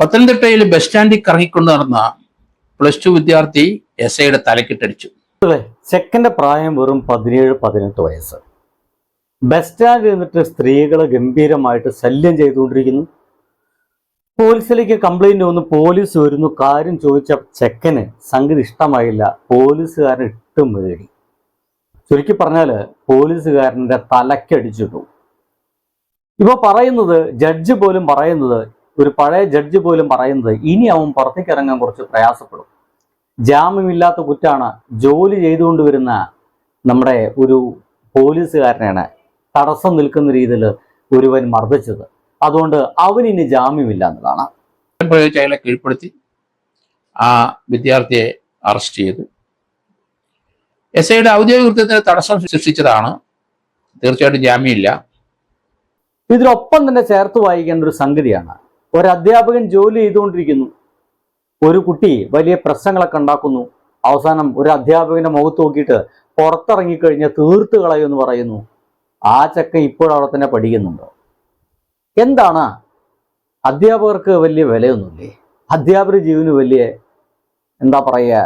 പത്തനംതിട്ടയിൽ ബസ് സ്റ്റാൻഡിൽ കറങ്ങിക്കൊണ്ട് നടന്ന പ്ലസ് ടു വിദ്യാർത്ഥി എസ് ഐയുടെ തലക്കിട്ടടിച്ചു. ചെക്കന്റെ പ്രായം വെറും പതിനേഴ് പതിനെട്ട് വയസ്സ്. ബസ് സ്റ്റാൻഡിൽ നിന്നിട്ട് സ്ത്രീകളെ ഗംഭീരമായിട്ട് ശല്യം ചെയ്തുകൊണ്ടിരിക്കുന്നു. പോലീസിലേക്ക് കംപ്ലൈന്റ് വന്നു പോലീസ് വരുന്നു കാര്യം ചോദിച്ച ചെക്കന് സംഗതി ഇഷ്ടമായില്ല പോലീസുകാരൻ ഇട്ടും മേടി ചുരുക്കി പറഞ്ഞാൽ പോലീസുകാരന്റെ തലക്കടിച്ചിട്ടു ഇപ്പൊ പറയുന്നത് ജഡ്ജ് പോലും പറയുന്നത് ഒരു പഴയ ജഡ്ജ് പോലും പറയുന്നത് ഇനി അവൻ പുറത്തേക്ക് ഇറങ്ങാൻ കുറച്ച് പ്രയാസപ്പെടും. ജാമ്യമില്ലാത്ത കുറ്റാണ് ജോലി ചെയ്തുകൊണ്ട് വരുന്ന നമ്മുടെ ഒരു പോലീസുകാരനെയാണ് തടസ്സം നിൽക്കുന്ന രീതിയിൽ ഒരുവൻ മർദ്ദിച്ചത്. അതുകൊണ്ട് അവനിനി ജാമ്യമില്ല എന്നതാണ്. പ്രയോഗിച്ച് അയാളെ കീഴ്പ്പെടുത്തി ആ വിദ്യാർത്ഥിയെ അറസ്റ്റ് ചെയ്തു. എസ് ഐയുടെ ഔദ്യോഗിക കൃത്യത്തിന് തടസ്സം സൃഷ്ടിച്ചതാണ്. തീർച്ചയായിട്ടും ജാമ്യമില്ല. ഇതിനൊപ്പം തന്നെ ചേർത്ത് വായിക്കേണ്ട ഒരു സംഗതിയാണ് ഒരു അധ്യാപകൻ ജോലി ചെയ്തുകൊണ്ടിരിക്കുന്നു. ഒരു കുട്ടി വലിയ പ്രശ്നങ്ങളൊക്കെ ഉണ്ടാക്കുന്നു. അവസാനം ഒരു അധ്യാപകന്റെ മുഖത്ത് നോക്കിയിട്ട് പുറത്തിറങ്ങിക്കഴിഞ്ഞാൽ തീർത്ത് കളയുമെന്ന് പറയുന്നു. ആ ചക്ക ഇപ്പോഴും അവിടെ തന്നെ പഠിക്കുന്നുണ്ടോ? എന്താണ്? അധ്യാപകർക്ക് വലിയ വിലയൊന്നുമില്ലേ? അധ്യാപക ജീവന് വലിയ എന്താ പറയുക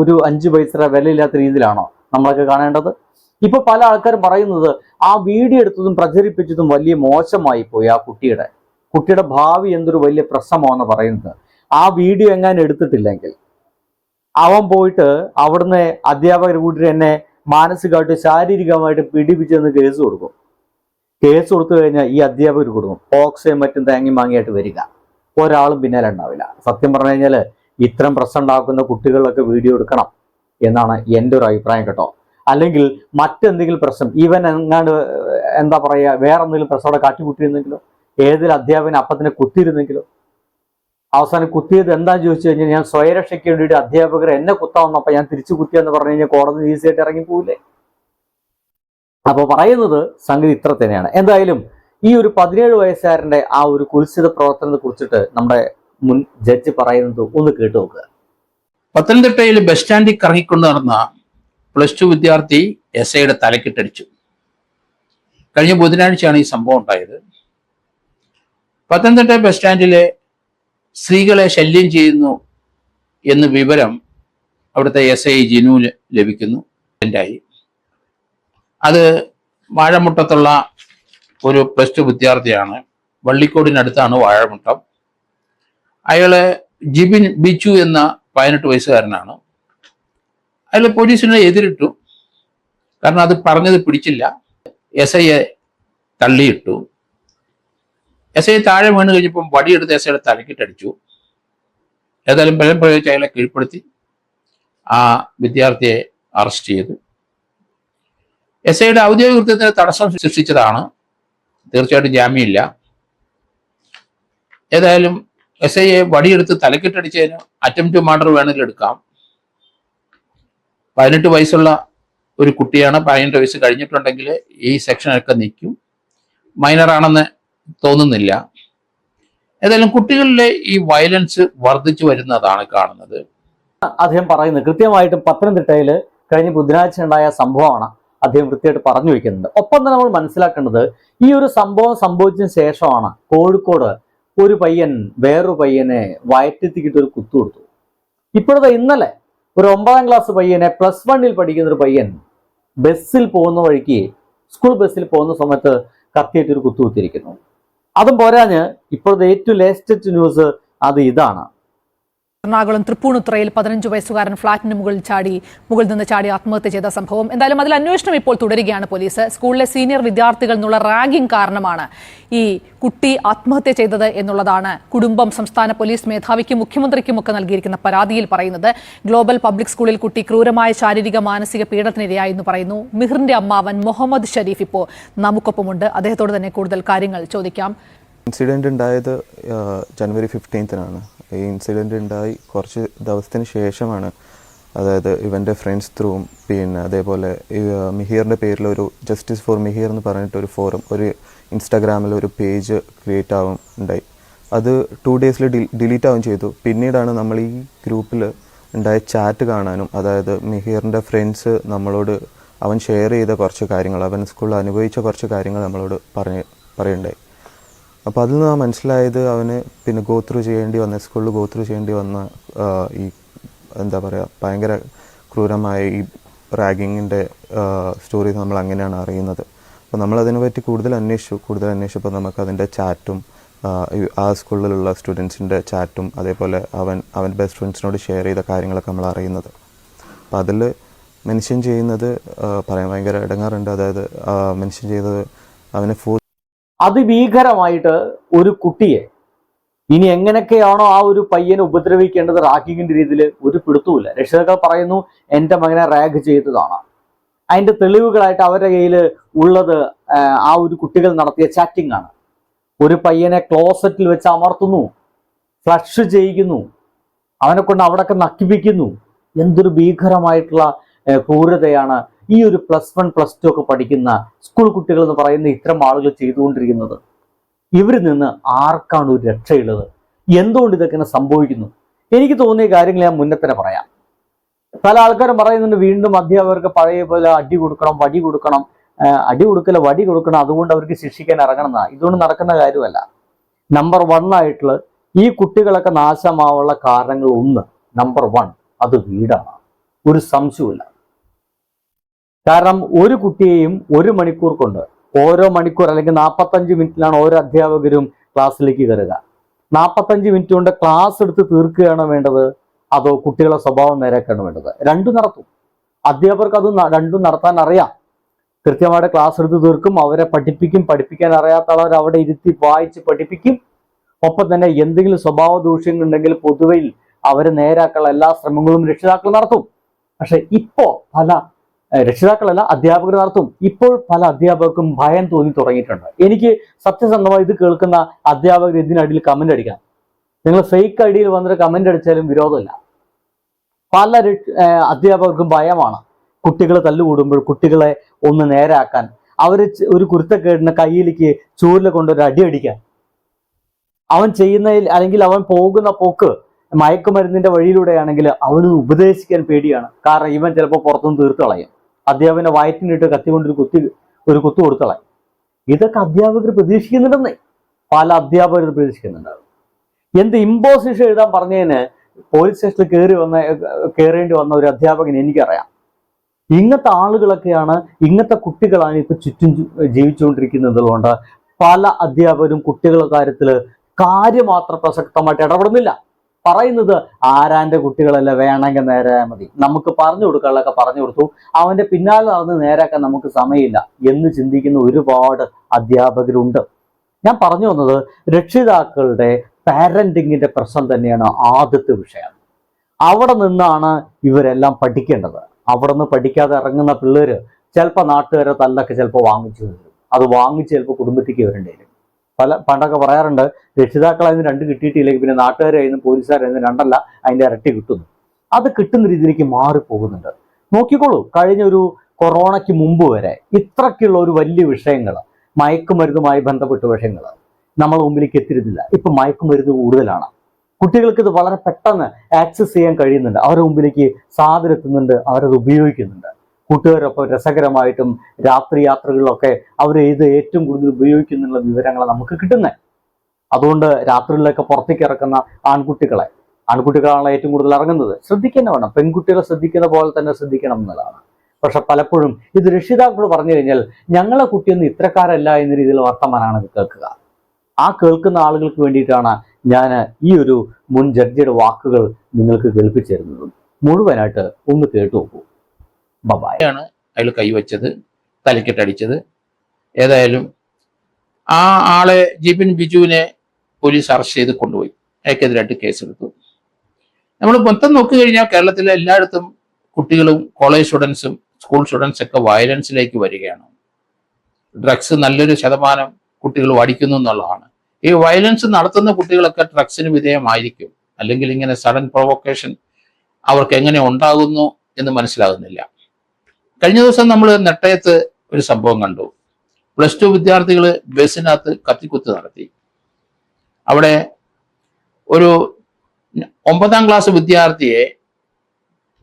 ഒരു അഞ്ച് പൈസ വിലയില്ലാത്ത രീതിയിലാണോ നമ്മളൊക്കെ കാണേണ്ടത്? ഇപ്പൊ പല ആൾക്കാരും പറയുന്നത് ആ വീഡിയോ എടുത്തതും പ്രചരിപ്പിച്ചതും വലിയ മോശമായി പോയി ആ കുട്ടിയുടെ. കുട്ടിയുടെ ഭാവി എന്തൊരു വലിയ പ്രശ്നമാണെന്ന് പറയുന്നത്. ആ വീഡിയോ എങ്ങാനും എടുത്തിട്ടില്ലെങ്കിൽ അവൻ പോയിട്ട് അവിടുന്ന് അധ്യാപകർ കൂട്ടി എന്നെ മാനസികമായിട്ട് ശാരീരികമായിട്ട് പീഡിപ്പിച്ചെന്ന് കേസ് കൊടുക്കും. കേസ് കൊടുത്തു കഴിഞ്ഞാൽ ഈ അധ്യാപകർ കൊടുക്കും ഓക്സയും മറ്റും തേങ്ങി മാങ്ങിയായിട്ട് വരിക. ഒരാളും പിന്നാലെ ഉണ്ടാവില്ല. സത്യം പറഞ്ഞു കഴിഞ്ഞാൽ ഇത്തരം പ്രശ്നം ഉണ്ടാക്കുന്ന കുട്ടികളിലൊക്കെ വീഡിയോ എടുക്കണം എന്നാണ് എന്റെ ഒരു അഭിപ്രായം കേട്ടോ. അല്ലെങ്കിൽ മറ്റെന്തെങ്കിലും പ്രശ്നം ഈവൻ എങ്ങാണ്ട് എന്താ പറയുക വേറെ എന്തെങ്കിലും പ്രശ്നം അവിടെ കാട്ടിക്കുട്ടിയിരുന്നെങ്കിലോ? ഏതൊരു അധ്യാപകൻ അപ്പത്തിനെ കുത്തിയിരുന്നെങ്കിലോ അവസാനം കുത്തിയത് എന്താന്ന് ചോദിച്ചു കഴിഞ്ഞാൽ ഞാൻ സ്വയരക്ഷയ്ക്ക് വേണ്ടിയിട്ട് അധ്യാപകർ എന്നെ കുത്താൻ വന്നപ്പോൾ ഞാൻ തിരിച്ചു കുത്തിയെന്ന് പറഞ്ഞു കഴിഞ്ഞാൽ കോടതി ഈസിയായിട്ട് ഇറങ്ങി പോവില്ലേ? അപ്പോൾ പറയുന്നത് സംഗതി ഇത്ര തന്നെയാണ്. എന്തായാലും ഈ ഒരു പതിനേഴ് വയസ്സുകാരന്റെ ആ ഒരു കുൽസിത പ്രവർത്തനത്തെ കുറിച്ചിട്ട് നമ്മുടെ മുൻ ജഡ്ജ് പറയുന്നത് ഒന്ന് കേട്ടു നോക്കുക. പത്തനംതിട്ടയിൽ ബസ് സ്റ്റാൻഡിൽ കറങ്ങിക്കൊണ്ട് നടന്ന പ്ലസ് ടു വിദ്യാർത്ഥി എസ് ഐയുടെ തലക്കിട്ടടിച്ചു. കഴിഞ്ഞ ബുധനാഴ്ചയാണ് ഈ സംഭവം ഉണ്ടായത്. പത്തനംതിട്ട ബസ് സ്റ്റാൻഡിലെ സ്ത്രീകളെ ശല്യം ചെയ്യുന്നു എന്ന് വിവരം അവിടുത്തെ എസ് ഐ ജിനു ലഭിക്കുന്നു. ഉണ്ടായി അത് വാഴമുട്ടത്തുള്ള ഒരു പ്ലസ് ടു വിദ്യാർത്ഥിയാണ്. വള്ളിക്കോടിനടുത്താണ് വാഴമുട്ടം. അയാൾ ജിബിൻ ബിച്ചു എന്ന പതിനെട്ട് വയസ്സുകാരനാണ്. അയാൾ പോലീസിനെ എതിരിട്ടു. കാരണം അത് പറഞ്ഞത് പിടിച്ചില്ല. എസ് ഐയെ തള്ളിയിട്ടു. എസ് ഐ താഴെ വീണ് കഴിഞ്ഞപ്പം വടിയെടുത്ത് എസ് ഐയുടെ തലക്കിട്ടടിച്ചു. ഏതായാലും ബലം പ്രയോഗിച്ച് അയാളെ കീഴ്പ്പെടുത്തി ആ വിദ്യാർത്ഥിയെ അറസ്റ്റ് ചെയ്തു. എസ് ഐയുടെ ഔദ്യോഗിക കൃത്യത്തിന് തടസ്സം സൃഷ്ടിച്ചതാണ്. തീർച്ചയായിട്ടും ജാമ്യമില്ല. ഏതായാലും എസ് ഐയെ വടിയെടുത്ത് തലക്കിട്ടടിച്ചതിന് അറ്റംപ്റ്റ് മർഡർ വേണമെങ്കിൽ എടുക്കാം. പതിനെട്ട് വയസ്സുള്ള ഒരു കുട്ടിയാണ് പതിനെട്ട് വയസ്സ് കഴിഞ്ഞിട്ടുണ്ടെങ്കിൽ ഈ സെക്ഷനൊക്കെ നിൽക്കും. മൈനറാണെന്ന് തോന്നുന്നില്ല. ഏതായാലും കുട്ടികളിലെ ഈ വയലൻസ് വർദ്ധിച്ചു വരുന്നതാണ് കാണുന്നത്. അദ്ദേഹം പറയുന്നത് കൃത്യമായിട്ടും പത്തനംതിട്ടയിൽ കഴിഞ്ഞ ബുധനാഴ്ച ഉണ്ടായ സംഭവമാണ് അദ്ദേഹം വൃത്തിയായിട്ട് പറഞ്ഞു വയ്ക്കുന്നത് ഒപ്പം തന്നെ നമ്മൾ മനസ്സിലാക്കേണ്ടത് ഈ ഒരു സംഭവം സംഭവിച്ചതിന് ശേഷമാണ് കോഴിക്കോട് ഒരു പയ്യൻ വേറൊരു പയ്യനെ വയറ്റെത്തിക്കിട്ട് ഒരു കുത്തു കൊടുത്തു. ഇപ്പോഴത്തെ ഇന്നലെ ഒരു ഒമ്പതാം ക്ലാസ് പയ്യനെ പ്ലസ് വണ്ണിൽ പഠിക്കുന്ന ഒരു പയ്യൻ ബസ്സിൽ പോകുന്ന വഴിക്ക് സ്കൂൾ ബസ്സിൽ പോകുന്ന സമയത്ത് കത്തിയിട്ട് ഒരു കുത്തു കുത്തിയിരിക്കുന്നു. അതും പോരാഞ്ഞ് ഇപ്പോഴത്തെ ഏറ്റവും ലേറ്റസ്റ്റ് ന്യൂസ് അത് ഇതാണ്. എറണാകുളം തൃപ്പൂണിത്തുറയിൽ പതിനഞ്ച് വയസ്സുകാരൻ ഫ്ളാറ്റിന് മുകളിൽ ചാടി മുകളിൽ നിന്ന് ചാടി ആത്മഹത്യ ചെയ്ത സംഭവം. എന്തായാലും അതിൽ അന്വേഷണം ഇപ്പോൾ തുടരുകയാണ് പോലീസ്. സ്കൂളിലെ സീനിയർ വിദ്യാർത്ഥികൾ എന്നുള്ള റാഗിംഗ് കാരണമാണ് ഈ കുട്ടി ആത്മഹത്യ ചെയ്തത് എന്നുള്ളതാണ് കുടുംബം സംസ്ഥാന പോലീസ് മേധാവിക്കും മുഖ്യമന്ത്രിക്കുമൊക്കെ നൽകിയിരിക്കുന്ന പരാതിയിൽ പറയുന്നത്. ഗ്ലോബൽ പബ്ലിക് സ്കൂളിൽ കുട്ടി ക്രൂരമായ ശാരീരിക മാനസിക പീഡനത്തിനിരയായി എന്ന് പറയുന്നു. മിഹറിന്റെ അമ്മാവൻ മുഹമ്മദ് ഷരീഫ് ഇപ്പോൾ നമുക്കൊപ്പമുണ്ട്. അദ്ദേഹത്തോട് തന്നെ കൂടുതൽ കാര്യങ്ങൾ ചോദിക്കാം. ഇൻസിഡന്റ് ഉണ്ടായത് ജനുവരി ഫിഫ്റ്റീൻത്തിനാണ്. ഈ ഇൻസിഡന്റ് ഉണ്ടായി കുറച്ച് ദിവസത്തിന് ശേഷമാണ്. അതായത് ഇവന്റെ ഫ്രണ്ട്സ് ത്രൂവും പിന്നെ അതേപോലെ മിഹിറിന്റെ പേരിൽ ഒരു ജസ്റ്റിസ് ഫോർ മിഹിർ എന്ന് പറഞ്ഞിട്ട് ഒരു ഫോറം ഒരു ഇൻസ്റ്റാഗ്രാമിൽ ഒരു പേജ് ക്രിയേറ്റ് ആവും ഉണ്ടായി. അത് ടു ഡേയ്സിൽ ഡിലീറ്റ് ആവും ചെയ്തു. പിന്നീടാണ് നമ്മൾ ഈ ഗ്രൂപ്പിൽ ഉണ്ടായ ചാറ്റ് കാണാനും അതായത് മിഹിറിന്റെ ഫ്രണ്ട്സ് നമ്മളോട് അവൻ ഷെയർ ചെയ്ത കുറച്ച് കാര്യങ്ങൾ അവൻ സ്കൂളിൽ അനുഭവിച്ച കുറച്ച് കാര്യങ്ങൾ നമ്മളോട് പറഞ്ഞ് പറയുണ്ടായി അപ്പോൾ അതിൽ നിന്ന് മനസ്സിലായത് അവന് പിന്നെ ഗോത്രൂ ചെയ്യേണ്ടി വന്ന സ്കൂളിൽ ഗോത്രൂ ചെയ്യേണ്ടി വന്ന ഈ എന്താ പറയുക ഭയങ്കര ക്രൂരമായ ഈ റാഗിങ്ങിന്റെ സ്റ്റോറി നമ്മൾ അങ്ങനെയാണ് അറിയുന്നത്. അപ്പോൾ നമ്മൾ അതിനെപ്പറ്റി കൂടുതൽ അന്വേഷിച്ചു കൂടുതൽ അന്വേഷിച്ചപ്പോൾ നമുക്ക് അതിന്റെ ചാറ്റും ആ സ്കൂളിലുള്ള സ്റ്റുഡൻസിന്റെ ചാറ്റും അതേപോലെ അവൻ അവന്റെ ബെസ്റ്റ് ഫ്രണ്ട്സിനോട് ഷെയർ ചെയ്ത കാര്യങ്ങളൊക്കെ നമ്മൾ അറിയുന്നത്. അപ്പോൾ അതിൽ മെൻഷൻ ചെയ്യുന്നത് പറയാൻ ഭയങ്കര ഇടങ്ങാറുണ്ട്. അതായത് മെൻഷൻ ചെയ്തത് അവനെ ഫോ അതിഭീകരമായിട്ട് ഒരു കുട്ടിയെ ഇനി എങ്ങനെയൊക്കെയാണോ ആ ഒരു പയ്യനെ ഉപദ്രവിക്കേണ്ടത് റാഗിങ്ങിന്റെ രീതിയിൽ ഒരു പിടുത്തവുമില്ല. രക്ഷിതാക്കൾ പറയുന്നു എന്റെ മകനെ റാഗ് ചെയ്തതാണ്. അതിന്റെ തെളിവുകളായിട്ട് അവരുടെ കയ്യിൽ ഉള്ളത് ആ, ഒരു കുട്ടികൾ നടത്തിയ ചാറ്റിംഗ് ആണ്. ഒരു പയ്യനെ ക്ലോസറ്റിൽ വെച്ച് അമർത്തുന്നു ഫ്ലഷ് ചെയ്യിക്കുന്നു അവനെ കൊണ്ട് അവിടൊക്കെ നക്കിപ്പിക്കുന്നു. എന്തൊരു ഭീകരമായിട്ടുള്ള ക്രൂരതയാണ് ഈ ഒരു പ്ലസ് വൺ പ്ലസ് ടു ഒക്കെ പഠിക്കുന്ന സ്കൂൾ കുട്ടികൾ എന്ന് പറയുന്ന ഇത്തരം ആളുകൾ ചെയ്തുകൊണ്ടിരിക്കുന്നത്. ഇവരിൽ നിന്ന് ആർക്കാണ് ഒരു രക്ഷയുള്ളത്? എന്തുകൊണ്ട് ഇതൊക്കെ സംഭവിക്കുന്നു? എനിക്ക് തോന്നിയ കാര്യങ്ങൾ ഞാൻ മുന്നേ തന്നെ പറയാം. പല ആൾക്കാരും പറയുന്നുണ്ട് വീണ്ടും അധ്യാപകർക്ക് പഴയ പോലെ അടി കൊടുക്കണം വടി കൊടുക്കണം. അടി കൊടുക്കല വടി കൊടുക്കണം. അതുകൊണ്ട് അവർക്ക് ശിക്ഷിക്കാൻ ഇറങ്ങണം എന്നാ ഇതുകൊണ്ട് നടക്കുന്ന കാര്യമല്ല. നമ്പർ വൺ ആയിട്ടുള്ള ഈ കുട്ടികളൊക്കെ നാശമാവുള്ള കാരണങ്ങൾ ഒന്ന്. നമ്പർ വൺ അത് വീടാണ്. ഒരു സംശയവുമില്ല. കാരണം ഒരു കുട്ടിയെയും ഒരു മണിക്കൂർ കൊണ്ട് ഓരോ മണിക്കൂർ അല്ലെങ്കിൽ നാൽപ്പത്തഞ്ച് മിനിറ്റിലാണ് ഓരോ അധ്യാപകരും ക്ലാസ്സിലേക്ക് കയറുക. നാൽപ്പത്തഞ്ച് മിനിറ്റ് കൊണ്ട് ക്ലാസ് എടുത്ത് തീർക്കുകയാണോ വേണ്ടത്? അതോ കുട്ടികളെ സ്വഭാവം നേരെയാക്കാണ് വേണ്ടത്? രണ്ടും നടത്തും. അധ്യാപകർക്ക് അത് രണ്ടും നടത്താൻ അറിയാം. കൃത്യമായിട്ട് ക്ലാസ് എടുത്ത് തീർക്കും അവരെ പഠിപ്പിക്കും പഠിപ്പിക്കാൻ അറിയാത്ത ആളവർ അവിടെ ഇരുത്തി വായിച്ച് പഠിപ്പിക്കും. ഒപ്പം തന്നെ എന്തെങ്കിലും സ്വഭാവ ദൂഷ്യങ്ങൾ ഉണ്ടെങ്കിൽ പൊതുവയിൽ അവരെ നേരാക്കാനുള്ള എല്ലാ ശ്രമങ്ങളും രക്ഷിതാക്കൾ നടത്തും. പക്ഷെ ഇപ്പോ പല രക്ഷിതാക്കളല്ല അധ്യാപകർ നടത്തും ഇപ്പോൾ പല അധ്യാപകർക്കും ഭയം തോന്നി തുടങ്ങിയിട്ടുണ്ട്. എനിക്ക് സത്യസന്ധമായി ഇത് കേൾക്കുന്ന അധ്യാപകർ ഇതിനടിയിൽ കമന്റ് അടിക്കാം നിങ്ങൾ ഫേക്ക് ഐഡിയിൽ വന്നിട്ട് കമന്റ് അടിച്ചാലും വിരോധമില്ല. പല അധ്യാപകർക്കും ഭയമാണ് കുട്ടികളെ തല്ലുകൂടുമ്പോൾ കുട്ടികളെ ഒന്ന് നേരാക്കാൻ. അവർ ഒരു കുരുത്തക്കേടിന് കയ്യിലേക്ക് ചൂരിൽ കൊണ്ടൊരു അടി അടിക്കാൻ അവൻ ചെയ്യുന്നതിൽ അല്ലെങ്കിൽ അവൻ പോകുന്ന പോക്ക് മയക്കുമരുന്നിന്റെ വഴിയിലൂടെയാണെങ്കിൽ അവന് ഉപദേശിക്കാൻ പേടിയാണ്. കാരണം ഇവൻ ചിലപ്പോൾ പുറത്തുനിന്ന് തീർത്തു കളയും. അധ്യാപകനെ വയറ്റിനിട്ട് കത്തിക്കൊണ്ട് ഒരു കുത്തി ഒരു കുത്തു കൊടുത്ത് കളയും ഇതൊക്കെ അധ്യാപകർ പ്രതീക്ഷിക്കുന്നുണ്ടെന്നേ. പല അധ്യാപകർ പ്രതീക്ഷിക്കുന്നുണ്ടാവും. എന്ത് ഇമ്പോസിഷൻ എഴുതാൻ പറഞ്ഞതിന് പോലീസ് സ്റ്റേഷനിൽ കയറി വന്ന കയറേണ്ടി വന്ന ഒരു അധ്യാപകൻ എനിക്കറിയാം. ഇങ്ങനത്തെ ആളുകളൊക്കെയാണ് ഇങ്ങനത്തെ കുട്ടികളാണ് ഇപ്പൊ ചുറ്റും ജീവിച്ചുകൊണ്ടിരിക്കുന്നതുകൊണ്ട് ജീവിച്ചുകൊണ്ടിരിക്കുന്നത് കൊണ്ട് പല അധ്യാപകരും കുട്ടികളുടെ കാര്യത്തിൽ കാര്യമാത്ര പ്രസക്തമായിട്ട് ഇടപെടുന്നില്ല. പറയുന്നത് ആരാന്റെ കുട്ടികളല്ല? വേണമെങ്കിൽ നേരായാൽ മതി. നമുക്ക് പറഞ്ഞു കൊടുക്കാനുള്ളതൊക്കെ പറഞ്ഞു കൊടുത്തു. അവന്റെ പിന്നാലെ നടന്ന് നേരാക്കാൻ നമുക്ക് സമയമില്ല. എന്ന് ചിന്തിക്കുന്ന ഒരുപാട് അധ്യാപകരുണ്ട്. ഞാൻ പറഞ്ഞു വന്നത് രക്ഷിതാക്കളുടെ പാരന്റിങ്ങിന്റെ പ്രശ്നം തന്നെയാണ് ആദ്യത്തെ വിഷയം. അവിടെ നിന്നാണ് ഇവരെല്ലാം പഠിക്കേണ്ടത്. അവിടെ നിന്ന് പഠിക്കാതെ ഇറങ്ങുന്ന പിള്ളേര് ചിലപ്പോൾ നാട്ടുകാരെ തല്ലൊക്കെ ചിലപ്പോൾ വാങ്ങിച്ചു തരും. അത് വാങ്ങിച്ച് ചിലപ്പോൾ കുടുംബത്തേക്ക് വരേണ്ടി വരും പല പണ്ടൊക്കെ പറയാറുണ്ട് രക്ഷിതാക്കളെ അതിന് രണ്ട് കിട്ടിയിട്ടില്ലെങ്കിൽ പിന്നെ നാട്ടുകാരെ പോലീസുകാരായിരുന്നു പോലീസുകാരെ രണ്ടല്ല അതിന്റെ ഇരട്ടി കിട്ടുന്നു. അത് കിട്ടുന്ന രീതിയിലേക്ക് മാറിപ്പോകുന്നുണ്ട് നോക്കിക്കോളൂ കഴിഞ്ഞ ഒരു കൊറോണയ്ക്ക് മുമ്പ് വരെ ഇത്രയ്ക്കുള്ള ഒരു വലിയ വിഷയങ്ങൾ മയക്കുമരുന്നുമായി ബന്ധപ്പെട്ട വിഷയങ്ങൾ നമ്മൾ മുമ്പിലേക്ക് എത്തിരുന്നില്ല ഇപ്പൊ മയക്കുമരുന്ന് കൂടുതലാണ്. കുട്ടികൾക്ക് ഇത് വളരെ പെട്ടെന്ന് ആക്സസ് ചെയ്യാൻ കഴിയുന്നുണ്ട്. അവരുടെ മുമ്പിലേക്ക് സാധനം എത്തുന്നുണ്ട് അവരത് ഉപയോഗിക്കുന്നുണ്ട്. കൂട്ടുകാരൊപ്പം രസകരമായിട്ടും രാത്രി യാത്രകളിലൊക്കെ അവർ ഇത് ഏറ്റവും കൂടുതൽ ഉപയോഗിക്കുന്നുള്ള വിവരങ്ങൾ നമുക്ക് കിട്ടുന്നത് അതുകൊണ്ട് രാത്രികളിലൊക്കെ പുറത്തേക്ക് ഇറക്കുന്ന ആൺകുട്ടികളെ ആൺകുട്ടികളാണ് ഏറ്റവും കൂടുതൽ ഇറങ്ങുന്നത്. ശ്രദ്ധിക്കുന്ന വേണം. പെൺകുട്ടികളെ ശ്രദ്ധിക്കുന്ന പോലെ തന്നെ ശ്രദ്ധിക്കണം എന്നുള്ളതാണ്. പക്ഷെ പലപ്പോഴും ഇത് രക്ഷിതാക്കൾ പറഞ്ഞു കഴിഞ്ഞാൽ ഞങ്ങളെ കുട്ടിയൊന്നും ഇത്രക്കാരല്ല എന്ന രീതിയിൽ വർത്തമാനമാണ് ഇത് കേൾക്കുക. ആ കേൾക്കുന്ന ആളുകൾക്ക് വേണ്ടിയിട്ടാണ് ഞാൻ ഈ ഒരു മുൻ ജഡ്ജിയുടെ വാക്കുകൾ നിങ്ങൾക്ക് കേൾപ്പിച്ചു തരുന്നത്. മുഴുവനായിട്ട് ഒന്ന് കേട്ടു നോക്കൂ. ബബായ് അയാൾ കൈവച്ചത് തലക്കെട്ടടിച്ചത് ഏതായാലും ആ ആളെ ജിബിൻ ബിജുവിനെ പോലീസ് അറസ്റ്റ് ചെയ്ത് കൊണ്ടുപോയി. അയാൾക്കെതിരായിട്ട് കേസെടുത്തു. നമ്മൾ മൊത്തം നോക്കിക്കഴിഞ്ഞാൽ കേരളത്തിലെ എല്ലായിടത്തും കുട്ടികളും കോളേജ് സ്റ്റുഡൻസും സ്കൂൾ സ്റ്റുഡൻസ് ഒക്കെ വയലൻസിലേക്ക് വരികയാണ്. ഡ്രഗ്സ് നല്ലൊരു ശതമാനം കുട്ടികൾ വടിക്കുന്നു എന്നുള്ളതാണ്. ഈ വയലൻസ് നടത്തുന്ന കുട്ടികളൊക്കെ ഡ്രഗ്സിന് വിധേയമായിരിക്കും. അല്ലെങ്കിൽ ഇങ്ങനെ സഡൻ പ്രൊവക്കേഷൻ അവർക്ക് എങ്ങനെ ഉണ്ടാകുന്നു എന്ന് മനസ്സിലാകുന്നില്ല. കഴിഞ്ഞ ദിവസം നമ്മൾ നെട്ടയത്ത് ഒരു സംഭവം കണ്ടു. പ്ലസ് ടു വിദ്യാർത്ഥികൾ ബസ്സിനകത്ത് കത്തിക്കുത്ത് നടത്തി. അവിടെ ഒരു ഒമ്പതാം ക്ലാസ് വിദ്യാർത്ഥിയെ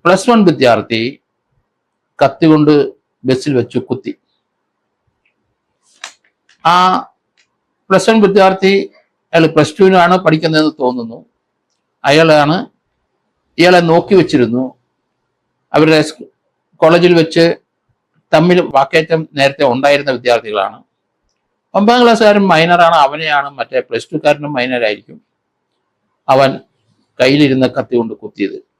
പ്ലസ് വൺ വിദ്യാർത്ഥി കത്തി കൊണ്ട് ബസ്സിൽ വെച്ച് കുത്തി. ആ പ്ലസ് വൺ വിദ്യാർത്ഥി അയാൾ പ്ലസ് ടുവിനാണ് പഠിക്കുന്നതെന്ന് തോന്നുന്നു. അയാളാണ് ഇയാളെ നോക്കി വെച്ചിരുന്നു. അവരുടെ കോളേജിൽ വെച്ച് തമ്മിൽ വാക്കേറ്റം നേരത്തെ ഉണ്ടായിരുന്ന വിദ്യാർത്ഥികളാണ്. ഒമ്പതാം ക്ലാസ്സുകാരൻ മൈനറാണ് അവനെയാണ് മറ്റേ പ്ലസ് ടുക്കാരനും മൈനറായിരിക്കും. അവൻ കയ്യിലിരുന്ന കത്തി കൊണ്ട് കുത്തിയത്.